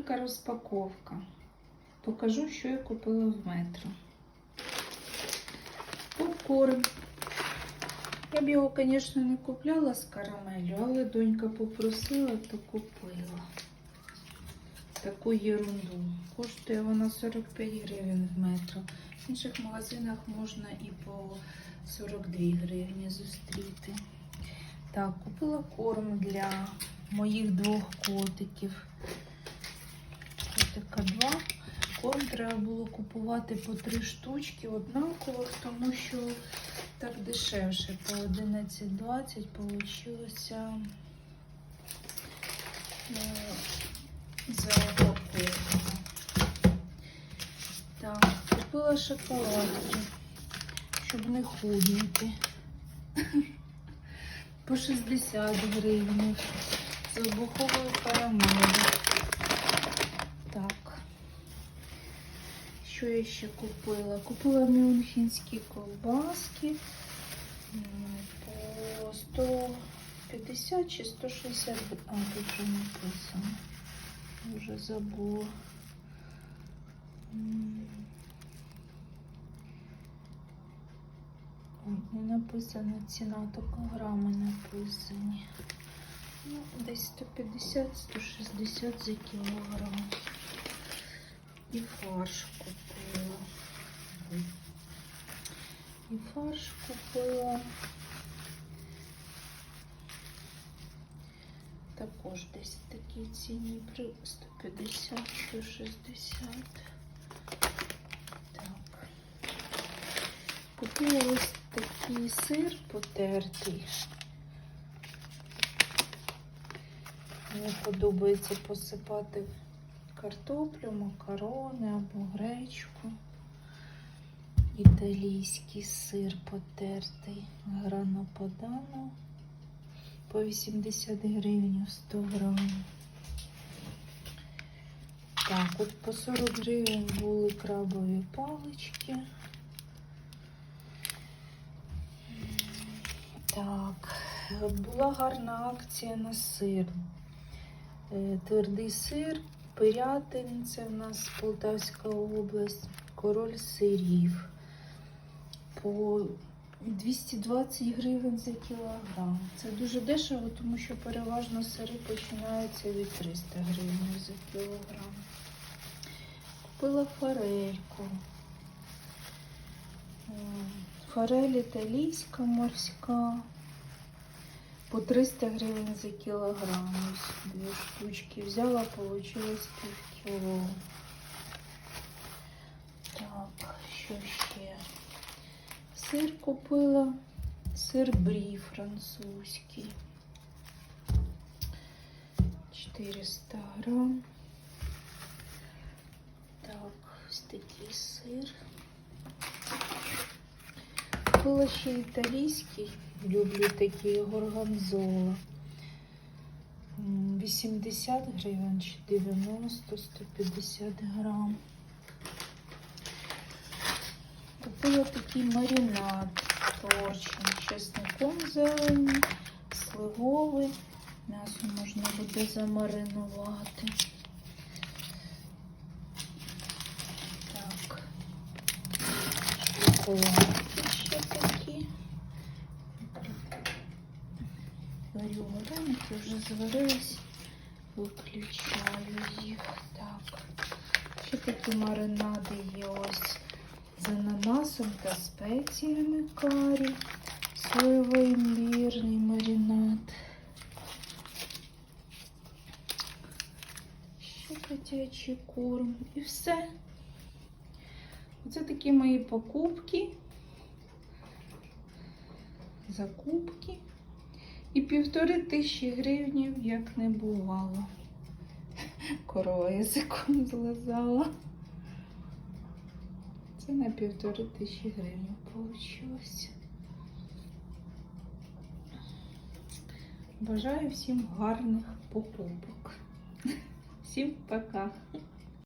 велика розпаковка. Покажу, що я купила в метро. Попкорн. Я б його, звісно, не купляла з карамелью, але донька попросила, то купила. Таку ерунду. Коштує вона 45 гривень в метро. В інших магазинах можна і по 42 гривні зустріти. Так, купила корм для моїх двох котиків. Котика два. Корм треба було купувати по три штучки однакових, тому що так дешевше. По 11,20 вийшло за упаковку. Так, купила шоколадки, щоб не худнути. По 60 гривень. З вибуховою карамелью. Так. Що я ще купила? Купила мюнхенські ковбаски м, по 150 чи 160. А, тут вже написано. Вже забула. Не написана ціна, тільки грами написані. Ну, десь 150-160 за кілограм. І фарш купила. І фарш купила. Також десь такі ціні при 150-160. Так. Купила ось такий сир потертий. Мені подобається посипати картоплю, макарони або гречку. Італійський сир потертий, грано подано по 80 гривень 100 грамів. Так, от по 40 гривень були крабові палички. Так, була гарна акція на сир. Е, Твердий сир, Пирятин, це в нас Полтавська область, король сирів. По 220 гривень за кілограм. Це дуже дешево, тому що переважно сири починаються від 300 гривень за кілограм. Купила форельку. Форель італійська морська. По 300 гривень за кілограм. Ось дві штучки взяла, получилось пів кіло. Так, що ще? Сир купила. Сир брі французький. 400 грам. Так, ось такий сир. Купила ще італійський. Люблю такі горгонзола. 80 гривень чи 90, 150 грам. Купила такий маринад торчин чесником зелений, сливовий. М'ясо можна буде замаринувати. Так. Шоколадки ще такі. Варю вареники, вже зварились. Виключаю їх. Так. Ще такі маринади є ось з ананасом та спеціями карі. Соєво-імбірний маринад. Ще котячий корм. І все. Оце такі мої покупки. Закупки. І півтори тисячі гривень, як не бувало. Корова язиком злизала. Це на півтори тисячі гривень вийшло. Бажаю всім гарних покупок. Всім пока!